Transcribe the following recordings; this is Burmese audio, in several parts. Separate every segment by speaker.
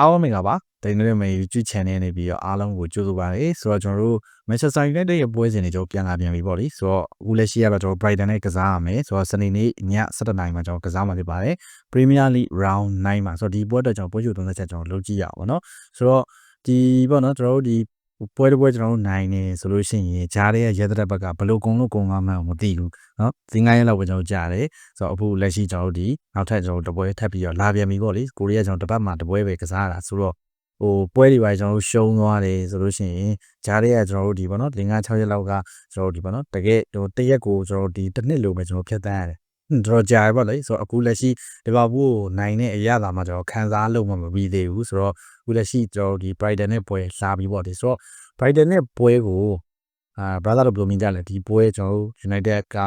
Speaker 1: အားလုံးမင်္ဂလာပါဒိန်နယ်မေ YouTube channel နေပြီးတော့အားလုံးကိုကြိုဆိုပါရစေဆိုတော့ကျွန်တော်တို့ Manchester United ရဲ့ပွဲစဉ်တွေကျွန်တော်ပြန်လာပြန်ပြီပေါ့လေဆိုတော့အခုလက်ရှိကတော့ကျွန်တော် Brighton နဲ့ကစားရမယ်ဆိုတော့စနေနေ့ည7:00နာရီမှာကျွန်တော်ကစားမှာဖြစ်ပါတယ် Premier League Round 9မှာဆိုတော့ဒီပွဲအတွက်ကျွန်တော်ပွဲချိုသုံးသက်ချက်ကျွန်တော်လုပ်ကြည့်ရအောင်ပေါ့နော်ဆိုတော့ဒီပေါ့နော်ကျွန်တော်တို့ဒီ ပွဲတစ်ပွဲကျွန်တော်တို့နိုင်နေဆိုလို့ရှိရင်ဂျားရဲ့ရဲတဲ့ဘက်ကဘလို့ကုန်းလို့ကုန်းသွားမှန်းမသိဘူးเนาะဒီငိုင်းရက်လောက်ပဲကျွန်တော်ကြားတယ်ဆိုတော့အခုလက်ရှိကျွန်တော်တို့ဒီနောက်ထပ်ကျွန်တော်တို့တပွဲထပ်ပြီးတော့လာပြန်ပြီပေါ့လေကိုရီးယားကျွန်တော်တစ်ပတ်မှတပွဲပဲကစားရတာဆိုတော့ဟိုပွဲတွေပါကျွန်တော်တို့ရှုံးသွားတယ်ဆိုလို့ရှိရင်ဂျားရဲ့ကျွန်တော်တို့ဒီပေါ့နော်5 6ရက်လောက်ကကျွန်တော်တို့ဒီပေါ့နော်တကယ်ဟိုတရက်ကိုကျွန်တော်တို့ဒီတစ်နှစ်လိုပဲကျွန်တော်ဖြတ်တန်းရတယ်တော်ကြာပဲပေါ့လေဆိုတော့အခုလက်ရှိဒီဘာဘူးကိုနိုင်တဲ့အရာသာမှကျွန်တော်ခံစားလို့မပြီးသေးဘူးဆိုတော့အ ခုလက်ရှိကျွန်တော်ဒီ Brighton နဲ့ပွဲစားပြီးပေါ့ဒီဆိုတော့ Brighton နဲ့ပွဲကိုအာ brother တို့ဘယ်လိုမြင်ကြလဲဒီပွဲကျွန်တော်တို့ United က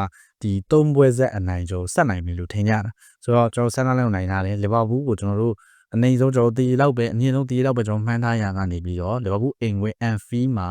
Speaker 1: ဒီ၃ပွဲဆက်အနိုင်ကျွန်တော်ဆက်နိုင်ပြီလို့ထင်ကြတာဆိုတော့ကျွန်တော်ဆန်နာလည်းနိုင်ထားတယ်လီဗာပူးကိုကျွန်တော်တို့အနိုင်ဆုံးကျွန်တော်တီလောက်ပဲအမြင့်ဆုံးတီလောက်ပဲကျွန်တော်မှန်းထားရကနေပြီးတော့လီဗာပူးအိမ်ဝင် Anfield မှာ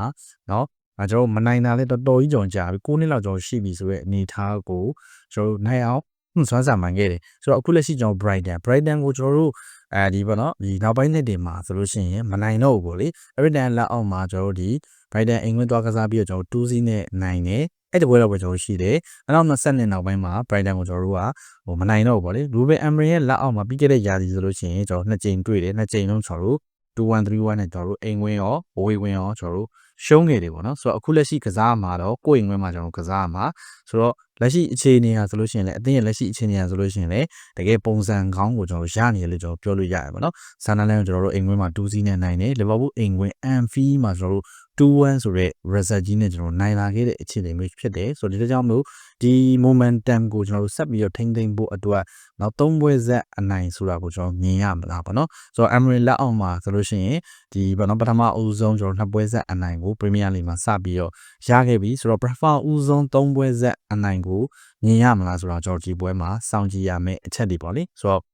Speaker 1: เนาะအဲကျွန်တော်မနိုင်တာလည်းတော်တော်ကြီးကြောင်ကြာပြီ9နှစ်လောက်ကျွန်တော်ရှိပြီဆိုရဲအနေထားကိုကျွန်တော်နိုင်အောင် စွမ်းစာမှန်ခဲ့တယ်ဆိုတော့အခုလက်ရှိကျွန်တော် Brighton Brighton ကိုကျွန်တော်တို့အဲဒီပေါ့နော်ဒီနောက်ပိုင်းနှစ်တွေမှာဆိုလို့ရှိရင်မနိုင်တော့ဘူးပေါ့လေ Everton လက်အောက်မှာကျွန်တော်တို့ဒီ Brighton အိမ်ဝင်သွားကစားပြီးတော့ကျွန်တော်2စီးနဲ့နိုင်တယ်အဲ့ဒီပွဲတော့ပဲကျွန်တော်ရှိတယ်။နောက်20နှစ်နောက်ပိုင်းမှာ Brighton ကိုကျွန်တော်တို့ကဟိုမနိုင်တော့ဘူးပေါ့လေ။ Ruben Amorim ရဲ့လက်အောက်မှာပြီးခဲ့တဲ့ရာသီဆိုလို့ရှိရင်ကျွန်တော်နှစ်ကြိမ်တွေ့တယ်နှစ်ကြိမ်လုံးကျွန်တော်တို့2-1 3-1နဲ့ကျွန်တော်တို့အိမ်ဝင်ရောဘိုးဝင်ရောကျွန်တော်တို့ ရှုံးခဲ့တယ်ပေါ့နော်ဆိုတော့အခုလက်ရှိကစားမှာတော့ကိုယ်အိမ်ဝင်မှာကျွန်တော်ကစားမှာဆိုတော့လက်ရှိအခြေအနေဟာဆိုလို့ရှိရင်လည်းအသင်းရဲ့လက်ရှိအခြေအနေဟာဆိုလို့ရှိရင်လည်းတကယ်ပုံစံကောင်းကိုကျွန်တော်ရနေတယ်လို့ကျွန်တော်ပြောလို့ရတယ်ပေါ့နော်ဆန်နလန်ကိုကျွန်တော်တို့အိမ်ဝင်မှာ2စီးနဲ့နိုင်တယ်လီဗာပူးအိမ်ဝင်အန်ဖီမှာကျွန်တော်တို့ 2-1ဆိုတဲ့ result ကြီးနဲ့ကျွန်တော်နိုင်လာခဲ့တဲ့အခြေအနေမျိုးဖြစ်တယ်ဆိုတော့ဒီကြောင့်မို့ဒီ momentum ကိုကျွန်တော်တို့ဆက်ပြီးတော့ထိန်းသိမ်းဖို့အတွက်နောက်3ပွဲဆက်အနိုင်ဆိုတာကိုကျွန်တော်မြင်ရမလားပေါ့နော်ဆိုတော့ Emery လက်အောက်မှာဆိုလို့ရှိရင်ဒီဘာနော်ပထမအဦးဆုံးကျွန်တော်နှစ်ပွဲဆက်အနိုင်ကို Premier League မှာစပြီးတော့ရခဲ့ပြီဆိုတော့ prefer ဦးဆုံး3ပွဲဆက်အနိုင်ကိုမြင်ရမလားဆိုတော့ကျွန်တော်ဒီပွဲမှာစောင့်ကြည့်ရမယ့်အချက်တွေပေါ့လေဆိုတော့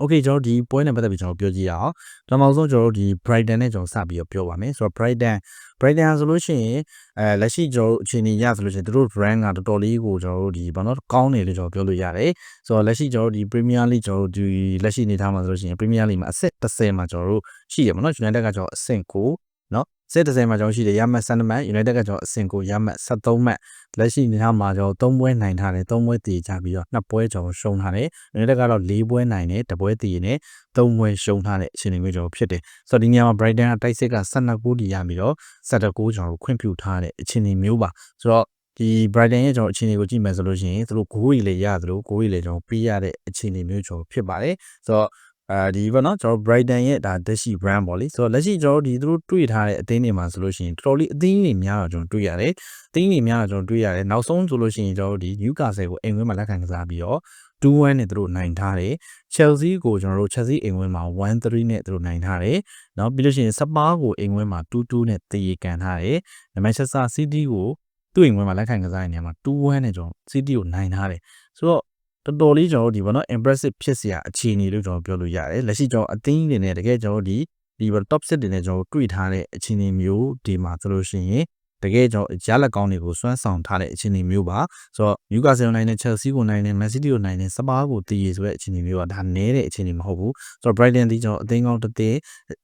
Speaker 1: Okay ကျွန်တော်ဒီပွဲနဲ့ပတ်သက်ပြီးကျွန်တော်ပြောကြည့်ရအောင်ပထမဆုံးကျွန်တော်တို့ဒီ Brighton နဲ့ကျွန်တော်စပြီးတော့ပြောပါမယ်ဆိုတော့ Brighton Brighton ဆိုလို့ရှိရင်အဲလက်ရှိကျွန်တော်တို့အခြေအနေရဆိုလို့ရှိရင်တို့ brand ကတော်တော်လေးကိုကျွန်တော်တို့ဒီဘာလို့ကောင်းတယ်လို့ကျွန်တော်ပြောလို့ရတယ်ဆိုတော့လက်ရှိကျွန်တော်တို့ဒီ Premier League ကျွန်တော်တို့ဒီလက်ရှိအနေထားမှာဆိုလို့ရှိရင် Premier League မှာအဆင့်30မှာကျွန်တော်တို့ရှိရပါတော့ United ကကျွန်တော်အဆင့်9နော် စစ်30မှာကျွန်တော်ရှိတယ်ရမှတ်7မှတ် United ကကျွန်တော်အဆင့်ကိုရမှတ်73မှတ်လက်ရှိနေမှာကျွန်တော်3ပွဲနိုင်ထားတယ်3ပွဲတည်ကြပြီးတော့2ပွဲကျွန်တော်ရှုံးထားတယ် United ကတော့4ပွဲနိုင်တယ်2ပွဲတည်နေ3ပွဲရှုံးထားတဲ့အခြေအနေမျိုးကျွန်တော်ဖြစ်တယ်ဆိုတော့ဒီနေရာမှာ Brighton ကတိုက်စစ်က12ဂိုးတည်ရပြီးတော့17ဂိုးကျွန်တော်ခွင့်ပြုထားတဲ့အခြေအနေမျိုးပါဆိုတော့ဒီ Brighton ရဲ့ကျွန်တော်အခြေအနေကိုကြည့်မယ်ဆိုလို့ရှိရင်သူတို့ဂိုးကြီးလေးရသလိုဂိုးကြီးလေးကျွန်တော်ပေးရတဲ့အခြေအနေမျိုးကျွန်တော်ဖြစ်ပါတယ်ဆိုတော့ အာဒီပေါ့နော်ကျွန်တော် Brighton ရဲ့ဒါတက်ရှိ brand ပေါ့လေဆိုတော့လက်ရှိကျွန်တော်ဒီသူတို့တွေ့ထားတဲ့အသင်းတွေမှာဆိုလို့ရှိရင်တော်တော်လေးအသင်းတွေများတော့ကျွန်တော်တွေ့ရတယ်အသင်းတွေများတော့ကျွန်တော်တွေ့ရတယ်နောက်ဆုံးဆိုလို့ရှိရင်ကျွန်တော်ဒီ Newcastle ကိုအိမ်ဝင်းမှာလက်ခံကစားပြီးတော့2-1နဲ့သူတို့နိုင်ထားတယ် Chelsea ကိုကျွန်တော်တို့ Chelsea အိမ်ဝင်းမှာ1-3နဲ့သူတို့နိုင်ထားတယ်နောက်ပြီးလို့ရှိရင် Spa ကိုအိမ်ဝင်းမှာ2-2နဲ့တည်ရကန်ထားတယ် Manchester City ကိုသူ့အိမ်ဝင်းမှာလက်ခံကစားတဲ့နေရာမှာ2-1နဲ့ကျွန်တော် City ကိုနိုင်ထားတယ်ဆိုတော့ တော်တော်လေးကျွန်တော်တို့ဒီဘောနော် impressive ဖြစ်စရာအခြေအနေလို့ကျွန်တော်ပြောလို့ရတယ်လက်ရှိကျွန်တော်အသင်းတွေနဲ့တကယ်ကျွန်တော်တို့ဒီဒီ top 7တွေနဲ့ကျွန်တော်တွေ့ထားတဲ့အခြေအနေမျိုးဒီမှာဆိုလို့ရှိရင် တကယ်ကျွန်တော်ရလက်ကောင်းတွေကိုစွမ်းဆောင်ထားတဲ့အခြေအနေမျိုးပါဆိုတော့ Newcastle နိုင်တဲ့ Chelsea ကိုနိုင်တဲ့ Man City ကိုနိုင်တဲ့ Spurs ကိုတည်ရဆိုတဲ့အခြေအနေမျိုးကဒါနည်းတဲ့အခြေအနေမဟုတ်ဘူးဆိုတော့ Brighton ဒီကျွန်တော်အသင်းကောင်းတစ်သင်း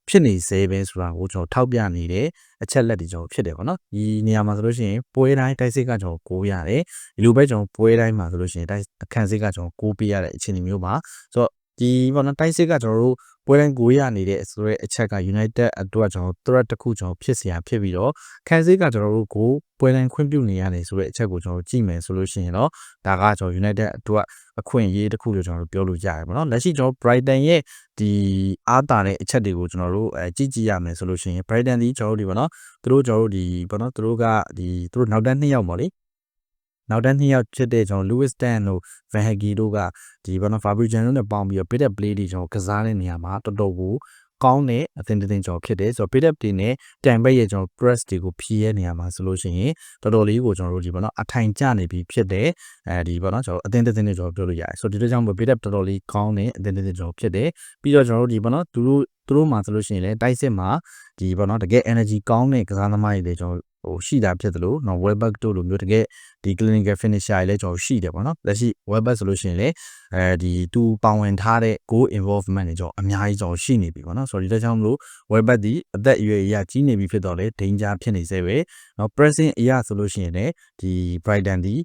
Speaker 1: ဖြစ်နေစေပဲဆိုတာကိုကျွန်တော်ထောက်ပြနေတယ်အချက်လက်တွေကျွန်တော်ဖြစ်တယ်ပေါ့နော်ဒီနေရာမှာဆိုလို့ရှိရင်ပွဲတိုင်းတိုက်စစ်ကကျွန်တော်ကိုးရတယ်ဒီလိုပဲကျွန်တော်ပွဲတိုင်းမှာဆိုလို့ရှိရင်တိုက်အခန်းစစ်ကကျွန်တော်ကိုးပေးရတဲ့အခြေအနေမျိုးပါဆိုတော့ဒီပေါ့နော်တိုက်စစ်ကကျွန်တော်တို့ ပွဲတိုင်းကိုရနေတဲ့ဆိုတော့အချက်က United အတွက်ကျွန်တော် threat တစ်ခုကျွန်တော်ဖြစ်เสียဖြစ်ပြီးတော့ခံစစ်ကကျွန်တော်တို့ကိုပွဲတိုင်းခွင့်ပြုနေရတယ်ဆိုတဲ့အချက်ကိုကျွန်တော်ကြည့်မယ်ဆိုလို့ရှိရင်တော့ဒါကကျွန်တော် United အတွက်အခွင့်အရေးတစ်ခုလို့ကျွန်တော်တို့ပြောလို့ရတယ်ပေါ့နော်လက်ရှိကျွန်တော် Brighton ရဲ့ဒီအားတာတဲ့အချက်တွေကိုကျွန်တော်တို့အဲကြည့်ကြည့်ရမယ်ဆိုလို့ရှိရင် Brighton ဒီကျွန်တော်တို့ဒီပေါ့နော်သူတို့ကျွန်တော်တို့ဒီပေါ့နော်သူတို့ကဒီသူတို့နောက်တန်းနှစ်ယောက်ပေါ့လေ နောက်တန်းနှစ်ယောက်ဖြစ်တဲ့ကျွန်တော် Lewis Tan တို့ Van Hagi တို့ကဒီဘောနော် Fabrizio တို့နဲ့ပေါင်းပြီးတော့ bit play တွေကျွန်တော်ကစားတဲ့နေရာမှာတော်တော်ကိုကောင်းတဲ့အသင်းတစ်သင်းကျွန်တော်ဖြစ်တယ်ဆိုတော့ bit up တွေနဲ့တန်ဘက်ရဲ့ကျွန်တော် press တွေကိုဖြည့်ရနေရမှာဆိုလို့ရှိရင်တော်တော်လေးကိုကျွန်တော်တို့ဒီဘောနော်အထိုင်ကျနေပြီးဖြစ်တယ်အဲဒီဘောနော်ကျွန်တော်အသင်းတစ်သင်းတွေကျွန်တော်ပြောလို့ရတယ်ဆိုတော့ဒီလိုကြောင့် bit up တော်တော်လေးကောင်းတဲ့အသင်းတစ်သင်းကျွန်တော်ဖြစ်တယ်ပြီးတော့ကျွန်တော်တို့ဒီဘောနော်သူတို့သူတို့မှာဆိုလို့ရှိရင်လည်းတိုက်စစ်မှာဒီဘောနော်တကယ် energy ကောင်းတဲ့ကစားသမားတွေတွေကျွန်တော် ဟဟိုရှိတာဖြစ်တယ်လို့နော် Webback တို့လိုမျိုးတကယ်ဒီ clinical finisher တွေလည်းကျွန်တော်ရှိတယ်ပေါ့နော်လက်ရှိ Webback ဆိုလို့ရှိရင်လေအဲဒီသူပါဝင်ထားတဲ့ go involvement တွေကျွန်တော်အများကြီးကျွန်တော်ရှိနေပြီပေါ့နော်ဆိုတော့ဒီတက်ကြောင့်မလို့ Webback ဒီအသက်အရွယ်အရကြီးနေပြီဖြစ်တော့လေ danger ဖြစ်နေစေပဲနော် pressing အရာဆိုလို့ရှိရင်လည်းဒီ Brighton ဒီ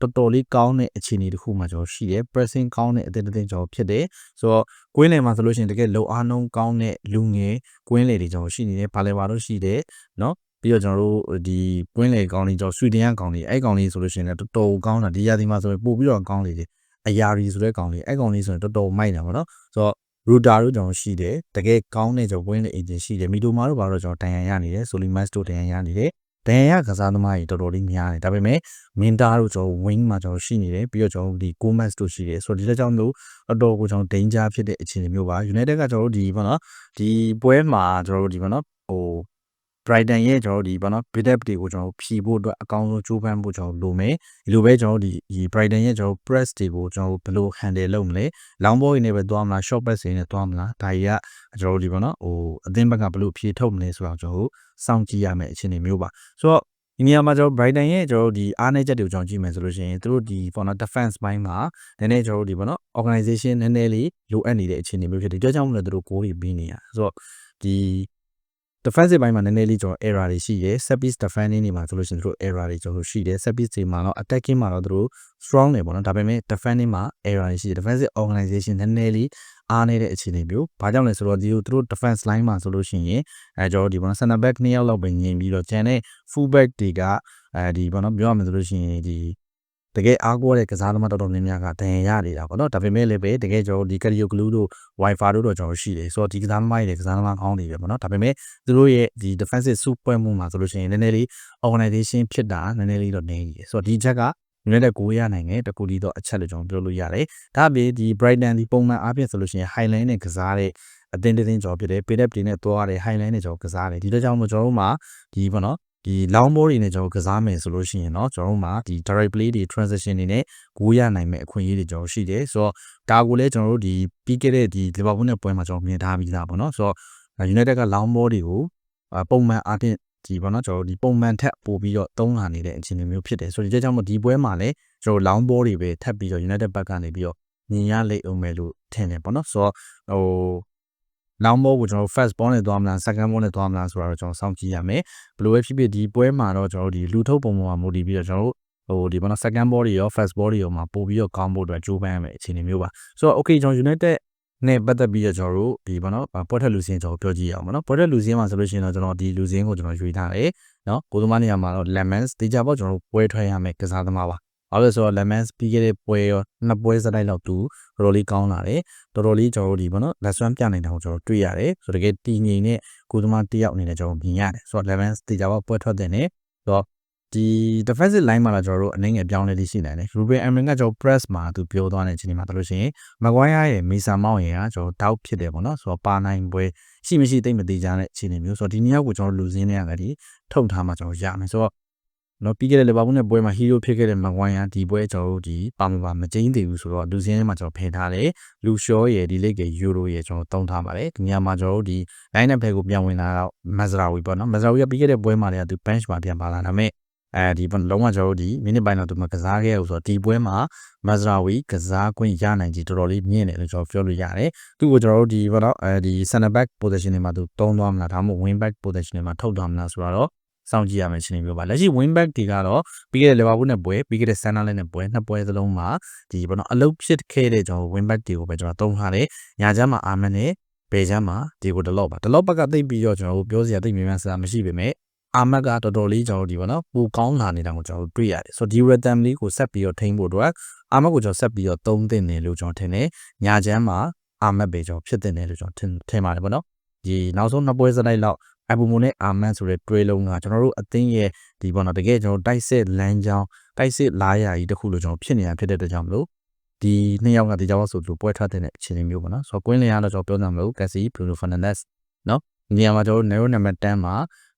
Speaker 1: တော်တော်လေးကောင်းတဲ့အခြေအနေတစ်ခုမှကျွန်တော်ရှိတယ် pressing ကောင်းတဲ့အသင်းတစ်သင်းကျွန်တော်ဖြစ်တယ်ဆိုတော့ကွင်းလယ်မှာဆိုလို့ရှိရင်တကယ်လုံအားနှုံးကောင်းတဲ့လူငယ်ကွင်းလယ်တွေကျွန်တော်ရှိနေတယ်ဘာလဲပါလို့ရှိတယ်နော် ပြီးတော့ကျွန်တော်တို့ဒီကွင်းလေကောင်းလေးကျွန်တော်ဆွီဒင်ကကောင်းလေးအဲ့ကောင်းလေးဆိုလို့ရှိရင်လည်းတော်တော်ကောင်းတာဒီရာသီမှာဆိုရင်ပို့ပြီးတော့ကောင်းလေးတွေအရာရီဆိုတဲ့ကောင်းလေးအဲ့ကောင်းလေးဆိုရင်တော်တော်မိုက်တာပေါ့နော်ဆိုတော့ရူတာတို့ကျွန်တော်ရှိတယ်တကယ်ကောင်းတဲ့ကျွန်တော်ကွင်းလေအင်ဂျင်ရှိတယ်မီတိုမာတို့ဘာလို့ကျွန်တော်တန်ရန်ရနေတယ်ဆိုလီမတ်တို့တန်ရန်ရနေတယ်တန်ရန်ရကစားသမားကြီးတော်တော်လေးများတယ်ဒါပေမဲ့မင်တာတို့ကျွန်တော် wing မှာကျွန်တော်ရှိနေတယ်ပြီးတော့ကျွန်တော်ဒီ Gomez တို့ရှိတယ်ဆိုတော့ဒီလက်ကြောင့်လို့အတော်ကိုကျွန်တော် danger ဖြစ်တဲ့အခြေအနေမျိုးပါ United ကကျွန်တော်တို့ဒီပေါ့နော်ဒီပွဲမှာကျွန်တော်တို့ဒီပေါ့နော်ဟို Brighton ရဲ့ကျွန်တော်တို့ဒီဘာနော် build-up တွေကိုကျွန်တော်တို့ဖြီးဖို့အတွက်အကောင်းဆုံးကြိုးပမ်းဖို့ကျွန်တော်လိုမယ်ဒီလိုပဲကျွန်တော်တို့ဒီဒီ Brighton ရဲ့ကျွန်တော်တို့ press တွေကိုကျွန်တော်တို့ဘယ်လို handle လုပ်မလဲ long ball တွေနဲ့ပဲသွားမလား short pass တွေနဲ့သွားမလားဒါကြီးကကျွန်တော်တို့ဒီဘာနော်ဟိုအသင်းဘက်ကဘယ်လိုဖြေထုတ်မလဲဆိုတော့ကျွန်တော်တို့စောင့်ကြည့်ရမယ့်အခြေအနေမျိုးပါဆိုတော့ဒီနေရာမှာကျွန်တော် Brighton ရဲ့ကျွန်တော်တို့ဒီအားနည်းချက်တွေကိုကျွန်တော်ကြည့်မယ်ဆိုလို့ရှိရင်သူတို့ဒီပေါ့နော် defense ဘိုင်းမှာနည်းနည်းကျွန်တော်တို့ဒီပေါ့နော် organization နည်းနည်းလေးလိုအပ်နေတဲ့အခြေအနေမျိုးဖြစ်တယ်ဒီကြောင့်မလို့သူတို့ goal တွေပြီးနေရဆိုတော့ဒီ defensive ဘိုင်းမှာနည်းနည်းလေးကျွန်တော် error တွေရှိတယ် set piece defending တွေမှာဆိုလို့ရှိရင်တို့ error တွေကျွန်တော်ရှိတယ် set piece တွေမှာတော့ attacking မှာတော့တို့ strong နေပေါ့နော်ဒါပေမဲ့ defending မှာ error တွေရှိတယ် defensive organization နည်းနည်းလေးအားနေတဲ့အခြေအနေမျိုးဘာကြောင့်လဲဆိုတော့ဒီတို့တို့ defense line မှာဆိုလို့ရှိရင်အဲကျွန်တော်ဒီပေါ့နော် center back နှစ်ယောက်လောက်ပဲညင်ပြီးတော့ကျန်တဲ့ full back တွေကအဲဒီပေါ့နော်ပြောရမယ်ဆိုလို့ရှိရင်ဒီ တကယ်အားကိုးတဲ့ကစားသမားတော်တော်များများကတန်ရနေတာပေါ့နော်ဒါပေမဲ့လည်းပဲတကယ်ကျွန်တော်ဒီကရီယိုဂလူးတို့ wifi တို့တော့ကျွန်တော်ရှိတယ်ဆိုတော့ဒီကစားသမားတွေကစားသမားကောင်းနေပြီပေါ့နော်ဒါပေမဲ့သူတို့ရဲ့ဒီ defensive စုပွဲမှုမှာဆိုလို့ရှိရင်နည်းနည်းလေး organization ဖြစ်တာနည်းနည်းလေးတော့နေနေတယ်ဆိုတော့ဒီချက်က United ကိုရနိုင်တယ်တကူဒီတော့အချက်လို့ကျွန်တော်ပြောလို့ရတယ်ဒါပေမဲ့ဒီ Brighton ဒီပုံမှန်အားဖြင့်ဆိုလို့ရှိရင် Highland နဲ့ကစားတဲ့အတင်းတင်းကြော်ဖြစ်တယ် PDP တွေနဲ့သွားရတယ် Highland နဲ့ကျွန်တော်ကစားတယ်ဒီတော့ကြောင့်မို့ကျွန်တော်တို့မှာဒီပေါ့နော် ဒီ long ball တွေနဲ့ကျွန်တော်ကစားမယ်ဆိုလို့ရှိရင်เนาะကျွန်တော်တို့မှာဒီ direct play တွေ transition တွေနဲ့ဂိုးရနိုင်မဲ့အခွင့်အရေးတွေကျွန်တော်ရှိတယ်ဆိုတော့ဒါကိုလည်းကျွန်တော်တို့ဒီပြီးခဲ့တဲ့ဒီ Liverpool နဲ့ပွဲမှာကျွန်တော်မြင်ထားပြီးသားပေါ့เนาะဆိုတော့ United က long ball တွေကိုပုံမှန်အားဖြင့်ဒီပေါ့နော်ကျွန်တော်ဒီပုံမှန်ထက်ပို့ပြီးတော့သုံးလာနေတဲ့အခြေအနေမျိုးဖြစ်တယ်ဆိုတော့ဒီကြောင့်မို့ဒီပွဲမှာလည်းကျွန်တော် long ball တွေပဲထပ်ပြီးတော့ United ဘက်ကနေပြီးတော့မြင်ရလိမ့်အောင်မယ်လို့ထင်တယ်ပေါ့နော်ဆိုတော့ဟို long ball ကိုကျွန်တော် first ball နဲ့သွားမလား second ball နဲ့သွားမလားဆိုတာတော့ကျွန်တော်စောင့်ကြည့်ရမယ်ဘယ်လိုပဲဖြစ်ဖြစ်ဒီပွဲမှာတော့ကျွန်တော်ဒီလူထုတ်ပုံပေါ်မှာမူတည်ပြီးတော့ကျွန်တော်တို့ဟိုဒီဘောနော် second ball တွေရော first ball တွေရောမှာပို့ပြီးတော့ကောင်းဖို့အတွက်ကြိုးပမ်းရမယ်အခြေအနေမျိုးပါဆိုတော့ okay ကျွန်တော် United နဲ့ပတ်သက်ပြီးတော့ကျွန်တော်တို့ဒီဘောနော်ပွဲထက်လူစင်းကျွန်တော်ပြောကြည့်ရအောင်ဘောနော်ပွဲထက်လူစင်းမှာဆိုလို့ရှိရင်တော့ကျွန်တော်ဒီလူစင်းကိုကျွန်တော်ရွေးထားတယ်နော်ကိုသမားနေရာမှာတော့ lemons တေချာပေါ့ကျွန်တော်တို့ပွဲထွက်ရမယ်ကစားသမားပါ ဘာလို့လဲဆိုတော့ lemons ပြီးခဲ့တဲ့ပွဲရောနှစ်ပွဲစတိုက်လောက်သူတော်တော်လေးကောင်းလာတယ်တော်တော်လေးကျွန်တော်တို့ဒီဘောနော်လက်စွမ်းပြနိုင်တာကိုကျွန်တော်တွေ့ရတယ်ဆိုတော့တကယ်တည်ငြိမ်တဲ့ကိုသမားတယောက်အနေနဲ့ကျွန်တော်မြင်ရတယ်ဆိုတော့ lemons တေချာပေါ့ပွဲထွက်တဲ့နဲ့ဆိုတော့ဒီ defensive line မှာလာကျွန်တော်တို့အနေငယ်ပြောင်းလဲလေးရှိနိုင်တယ် Ruben Amorim ကကျွန်တော် press မှာသူပြောသွားတဲ့အချိန်ဒီမှာတို့လို့ရှိရင် Maguire ရဲ့ Mason Mount ရဲ့ကကျွန်တော် doubt ဖြစ်တယ်ပေါ့နော်ဆိုတော့ပါနိုင်ပွဲရှိမရှိသိမ့်မသိကြတဲ့အခြေအနေမျိုးဆိုတော့ဒီနှစ်ယောက်ကိုကျွန်တော်လူစင်းနေရတယ်ဒီထုတ်ထားမှကျွန်တော်ရမယ်ဆိုတော့ နော်ပြီးခဲ့တဲ့လီဗာပူးနဲ့ပွဲမှာ hero ဖြစ်ခဲ့တဲ့ Maguire ဒီပွဲကျွန်တော်တို့ဒီပါမပါမကျင်းသေးဘူးဆိုတော့လူစင်းထဲမှာကျွန်တော်ဖယ်ထားတယ်လူရှောရဲ့ဒီလိတ်က Euro ရဲ့ကျွန်တော်တုံးထားပါတယ်ဒီညမှာကျွန်တော်တို့ဒီ line up တွေကိုပြန်ဝင်လာတော့ Mazraoui ပေါ့နော် Mazraoui ကပြီးခဲ့တဲ့ပွဲမှာလည်းသူ bench မှာပြန်ပါလာဒါပေမဲ့အဲဒီလုံးဝကျွန်တော်တို့ဒီမိနစ်ပိုင်းတော့သူမကစားခဲ့ဘူးဆိုတော့ဒီပွဲမှာမဇရာဝီကစားခွင့်ရနိုင်ကြီးတော်တော်လေးမြင့်တယ်လို့ကျွန်တော်ပြောလို့ရတယ်သူ့ကိုကျွန်တော်တို့ဒီဘောတော့အဲဒီ center back position တွေမှာသူတုံးသွားမလားဒါမှမဟုတ် wing back position တွေမှာထုတ်သွားမလားဆိုတော့ စောင့်ကြည့်ရမယ်ချင်းမျိုးပါလက်ရှိ wing back တွေကတော့ပြီးခဲ့တဲ့ Liverpool နဲ့ပွဲပြီးခဲ့တဲ့ Sunderland နဲ့ပွဲနှစ်ပွဲစလုံးမှာဒီဘောတော့အလုပ်ဖြစ်ခဲ့တဲ့ကျွန်တော် wing back တွေကိုပဲကျွန်တော်တုံးထားတယ်ညာချမ်းမှာအာမန်နဲ့ဘေချမ်းမှာဒီကိုဒလော့ပါဒလော့ဘက်ကသိပြီးတော့ကျွန်တော်တို့ပြောစရာသိမြင်မှန်းစရာမရှိပေမဲ့အာမတ်ကတော်တော်လေးကျွန်တော်တို့ဒီပေါ့နော်ပိုကောင်းလာနေတာကိုကျွန်တော်တို့တွေ့ရတယ်ဆိုတော့ဒီ rhythm လေးကိုဆက်ပြီးတော့ထိန်းဖို့အတွက်အာမတ်ကိုကျွန်တော်ဆက်ပြီးတော့သုံးသင့်တယ်လို့ကျွန်တော်ထင်တယ်ညာချမ်းမှာအာမတ်ပဲကျွန်တော်ဖြစ်တင်တယ်လို့ကျွန်တော်ထင်ထင်ပါတယ်ပေါ့နော်ဒီနောက်ဆုံးနှစ်ပွဲစတိုက်လောက် အဘူမိုနဲ့အာမန်ဆိုတဲ့တွဲလုံးကကျွန်တော်တို့အသင်းရဲ့ဒီပေါ့နော်တကယ်ကျွန်တော်တိုက်စစ်လမ်းကြောင်းတိုက်စစ်လားရာကြီးတခုလို့ကျွန်တော်ဖြစ်နေတာဖြစ်တဲ့အတွက်ကြောင့်မလို့ဒီနှစ်ယောက်ကဒီကြောင့်ဆိုလို့ပွဲထွက်တဲ့အခြေအနေမျိုးပေါ့နော်ဆိုတော့ကွင်းလင်ရတော့ကျွန်တော်ပြောကြမလို့ကက်စီဘရူနိုဖာနန်ဒက်စ်နော်ဒီနေရာမှာကျွန်တော်တို့ narrow number 10မှာ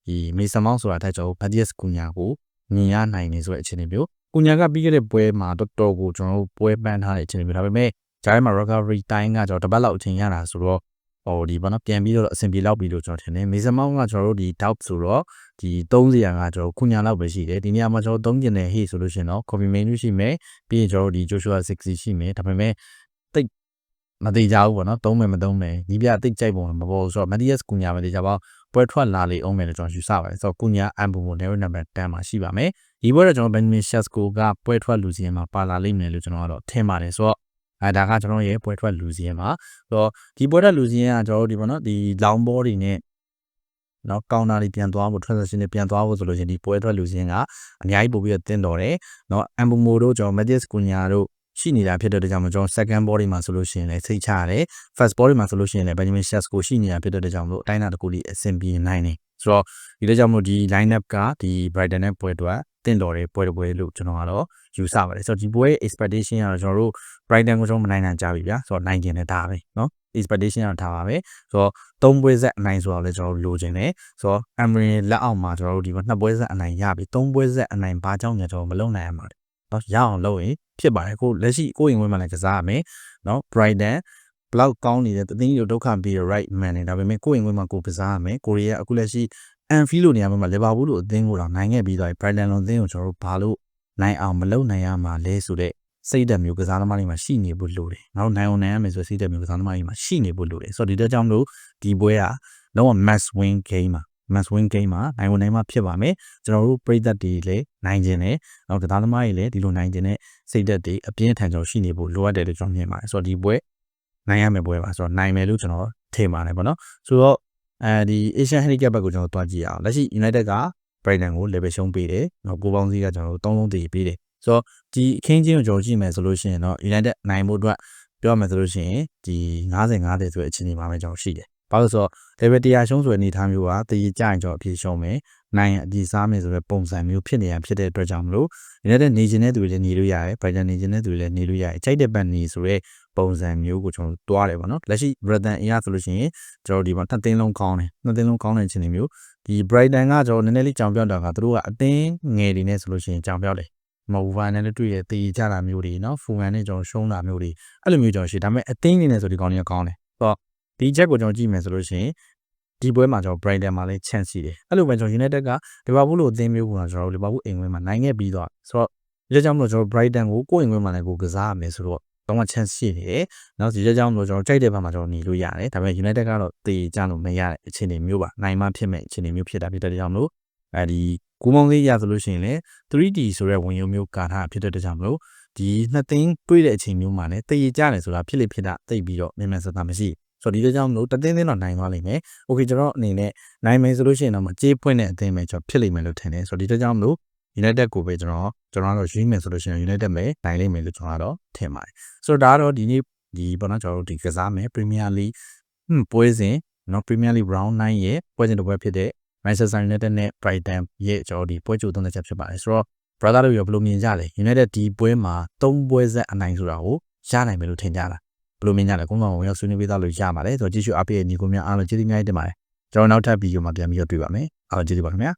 Speaker 1: ဒီမေဆန်မောင်းဆိုတာထက်ကျွန်တော်ဘတ်ဂျက်ကူညာကိုမြင်ရနိုင်နေဆိုတဲ့အခြေအနေမျိုးကူညာကပြီးခဲ့တဲ့ပွဲမှာတော်တော်ကိုကျွန်တော်တို့ပွဲပန်းထားတဲ့အခြေအနေမျိုးဒါပေမဲ့ဂျားမှာ recovery time ကကျွန်တော်တပတ်လောက်အချိန်ရတာဆိုတော့ ဟဟိုဒီဘာနော်ပြန်ပြီးတော့အဆင်ပြေလောက်ပြီလို့ကျွန်တော်ထင်တယ်မေဇမောင်းကကျွန်တော်တို့ဒီ doubt ဆိုတော့ဒီ30ရာကကျွန်တော်ခုညာလောက်ပဲရှိတယ်ဒီနေရာမှာကျွန်တော်သုံးကျင်တဲ့ hey ဆိုလို့ရှိရင်တော့ copy menu ရှိမယ်ပြီးရင်ကျွန်တော်တို့ဒီ Joshua 60ရှိမယ်ဒါပေမဲ့တိတ်မသေးကြဘူးပေါ့နော်သုံးမယ်မသုံးမယ်ဒီပြတိတ်ကြိုက်ပုံမပေါ်ဘူးဆိုတော့ Matthias ကုညာမသေးကြပါဘူးပွဲထွက်လာလေအောင်မယ်လို့ကျွန်တော်ယူဆပါတယ်ဆိုတော့ကုညာ Ambumo narrow number 10မှာရှိပါမယ်ဒီပွဲတော့ကျွန်တော် Benjamin Sesko ကပွဲထွက်လူစီရင်မှာပါလာလိမ့်မယ်လို့ကျွန်တော်ကတော့ထင်ပါတယ်ဆိုတော့ အဲဒါကကျွန်တော်ရဲ့ပွဲထွက်လူစီရင်မှာဆိုတော့ဒီပွဲထွက်လူစီရင်ကကျွန်တော်တို့ဒီပေါ့နော်ဒီ long ball တွေနဲ့နော်ကောင်တာတွေပြန်သွားဖို့ transaction တွေပြန်သွားဖို့ဆိုလို့ရှိရင်ဒီပွဲထွက်လူစင်းကအများကြီးပို့ပြီးတော့တင်းတော်တယ်နော် Ambumo တို့ကျွန်တော် Matis Cunha တို့ရှိနေတာဖြစ်တဲ့အတွက်ကြောင့်ကျွန်တော် second body မှာဆိုလို့ရှိရင်လည်းစိတ်ချရတယ် first body မှာဆိုလို့ရှိရင်လည်း Benjamin Sesko ရှိနေတာဖြစ်တဲ့အတွက်ကြောင့်မလို့အတိုင်းအတာတစ်ခုလေးအဆင်ပြေနိုင်တယ်ဆိုတော့ဒီလိုကြောင့်မလို့ဒီ line up ကဒီ Brighton နဲ့ပွဲတော့ တင့်တော်တဲ့ပွဲတစ်ပွဲလို့ကျွန်တော်ကတော့ယူဆပါတယ်ဆိုတော့ဒီပွဲ expectation ကတော့ကျွန်တော်တို့ Brighton ကိုကျွန်တော်မနိုင်နိုင်ကြပြီဗျာဆိုတော့နိုင်ကျင်တဲ့ဒါပဲเนาะ expectation ကတော့ထားပါပဲဆိုတော့သုံးပွဲဆက်အနိုင်ဆိုတော့လည်းကျွန်တော်တို့လိုချင်တယ်ဆိုတော့ Emery လက်အောက်မှာကျွန်တော်တို့ဒီမှာနှစ်ပွဲဆက်အနိုင်ရပြီသုံးပွဲဆက်အနိုင်ဘာကြောင့်ညာကျွန်တော်မလုံနိုင်ရမှာလဲเนาะရအောင်လုပ်ရင်ဖြစ်ပါတယ်ကိုလက်ရှိကိုရင်ဝင်မှလည်းကစားရမယ်เนาะ Brighton ဘလောက်ကောင်းနေတဲ့တသိန်းတို့ဒုက္ခပြီး right man နေဒါပေမဲ့ကိုရင်ဝင်မှကိုကစားရမယ်ကိုရီးယားအခုလက်ရှိ Anfield လို့နေရာမှာလီဗာပူးလို့အသင်းကိုတော့နိုင်ခဲ့ပြီးသွားပြီ Brighton လုံးအသင်းကိုကျွန်တော်တို့ဘာလို့နိုင်အောင်မလုပ်နိုင်ရမှာလဲဆိုတဲ့စိတ်ဓာတ်မျိုးကစားသမားတွေမှာရှိနေဖို့လိုတယ်။နောက်နိုင်အောင်နိုင်ရမယ်ဆိုစိတ်ဓာတ်မျိုးကစားသမားတွေမှာရှိနေဖို့လိုတယ်။ဆိုတော့ဒီတက်ကြောင့်မလို့ဒီပွဲကလုံးဝ mass win game မှာ mass win game မှာနိုင်ဝင်နိုင်မှဖြစ်ပါမယ်။ကျွန်တော်တို့ပြည်သက်တွေလည်းနိုင်ခြင်းနဲ့နောက်ကစားသမားတွေလည်းဒီလိုနိုင်ခြင်းနဲ့စိတ်ဓာတ်တွေအပြင်းထန်ကျွန်တော်ရှိနေဖို့လိုအပ်တယ်လို့ကျွန်တော်မြင်ပါတယ်။ဆိုတော့ဒီပွဲနိုင်ရမယ်ပွဲပါဆိုတော့နိုင်မယ်လို့ကျွန်တော်ထင်ပါတယ်ပေါ့နော်။ဆိုတော့ အဲဒီ Asian Handicap ဘက်ကိုကျွန်တော်တွားကြည့်အောင်။လက်ရှိ United က Brighton ကို level ရှုံးပေးတယ်။နော်ကိုပေါင်းစည်းကကျွန်တော်တို့3လုံးတည်ပေးတယ်။ဆိုတော့ဒီအခင်းချင်းကိုကျွန်တော်ကြည့်မယ်ဆိုလို့ရှိရင်တော့ United နိုင်ဖို့အတွက်ပြောရမယ်ဆိုလို့ရှိရင်ဒီ90 90ဆိုတဲ့အခြေအနေမှာပဲကျွန်တော်ရှိတယ်။ဘာလို့ဆိုတော့ level 100ရှုံးဆိုတဲ့အနေအထားမျိုးကတည်ကြရင်ကျွန်တော်အပြေရှုံးမယ်။နိုင်အပြေစားမယ်ဆိုတဲ့ပုံစံမျိုးဖြစ်နေရဖြစ်တဲ့အတွက်ကြောင့်မလို့ United နေခြင်းတဲ့သူတွေလည်းနေလို့ရတယ်။ Brighton နေခြင်းတဲ့သူတွေလည်းနေလို့ရတယ်။ကြိုက်တဲ့ဘက်နေဆိုတဲ့ ပုံစံမျိုးကိုကျွန်တော်တွားတယ်ပေါ့နော်လက်ရှိ Brighton အရာဆိုလို့ရှိရင်ကျွန်တော်ဒီမှာနှစ်သိန်းလုံးကောင်းတယ်နှစ်သိန်းလုံးကောင်းတဲ့အခြေအနေမျိုးဒီ Brighton ကကျွန်တော်နည်းနည်းလေးကြောင်ပြောက်တာကသူတို့ကအသင်းငယ်တွေနဲ့ဆိုလို့ရှိရင်ကြောင်ပြောက်တယ်မဟုတ်ဘူးဗာနဲ့တွေ့ရတေးကြတာမျိုးတွေနော်ဖူကန်နဲ့ကျွန်တော်ရှုံးတာမျိုးတွေအဲ့လိုမျိုးကျွန်တော်ရှိဒါပေမဲ့အသင်းနေနဲ့ဆိုဒီကောင်းကြီးကောင်းတယ်ဆိုတော့ဒီချက်ကိုကျွန်တော်ကြည့်မယ်ဆိုလို့ရှိရင်ဒီပွဲမှာကျွန်တော် Brighton မှာလည်း chance ရှိတယ်အဲ့လိုပဲကျွန်တော် United က Liverpool လို့အသင်းမျိုးကကျွန်တော် Liverpool အိမ်ဝင်မှာနိုင်ခဲ့ပြီးတော့ဆိုတော့ဒီကြောင့်မလို့ကျွန်တော် Brighton ကိုကိုယ်အိမ်ဝင်မှာလည်းကိုကစားရမယ်ဆိုတော့ တော့ chance ရှိနေတယ်။နောက်ဒီကြကြောင်းလို့ကျွန်တော်ကြိုက်တဲ့ဘက်မှာကျွန်တော်နေလို့ရတယ်။ဒါပေမဲ့ United ကတော့တေကြလို့မရတဲ့အခြေအနေမျိုးပါ။နိုင်မှဖြစ်မဲ့အခြေအနေမျိုးဖြစ်တာဖြစ်တဲ့ကြောင့်မလို့အဲဒီကူမောင်းလေးရဆိုလို့ရှိရင်လည်း 3D ဆိုတဲ့ဝင်ရုံမျိုးကာထားဖြစ်တဲ့ကြောင့်မလို့ဒီနှစ်သိန်းတွေးတဲ့အချိန်မျိုးမှာလည်းတေကြတယ်ဆိုတာဖြစ်လိဖြစ်တာသိပြီးတော့မြန်မြန်ဆန်ဆန်မရှိဆိုတော့ဒီကြောင့်မလို့တသိန်းသိန်းတော့နိုင်သွားလိမ့်မယ်။ Okay ကျွန်တော်အနေနဲ့နိုင်မယ်ဆိုလို့ရှိရင်တော့မကြေးပွင့်တဲ့အသင်းပဲကျွန်တော်ဖြစ်လိမ့်မယ်လို့ထင်တယ်။ဆိုတော့ဒီကြောင့်မလို့ United ကိုပဲကျွန်တော်ကျွန်တော်ကတော့ရွေးမယ်ဆိုလို့ရှိရင် United ပဲနိုင်လိမ့်မယ်လို့ကျွန်တော်ကတော့ထင်ပါတယ်ဆိုတော့ဒါကတော့ဒီနေ့ဒီပေါ့နော်ကျွန်တော်တို့ဒီကစားမယ် Premier League ဟွန်းပွဲစဉ်နော် Premier League Round 9ရဲ့ပွဲစဉ်တစ်ပွဲဖြစ်တဲ့ Manchester United နဲ့ Brighton ရဲ့ကျွန်တော်ဒီပွဲကြိုသုံးသက်ချက်ဖြစ်ပါတယ်ဆိုတော့ brother တို့ရောဘယ်လိုမြင်ကြလဲ United ဒီပွဲမှာ၃ပွဲဆက်အနိုင်ဆိုတာကိုရနိုင်မယ်လို့ထင်ကြလားဘယ်လိုမြင်ကြလဲကိုမအောင်ရောက်ဆွေးနွေးပေးသားလို့ရပါတယ်ဆိုတော့ကြည့်ရှုအားပေးတဲ့ညီကိုများအားလုံးကျေးဇူးများတင်ပါတယ်ကျွန်တော်နောက်ထပ်ဗီဒီယိုမှာပြန်ပြီးတော့တွေ့ပါမယ်အားလုံးကျေးဇူးပါခင်ဗျာ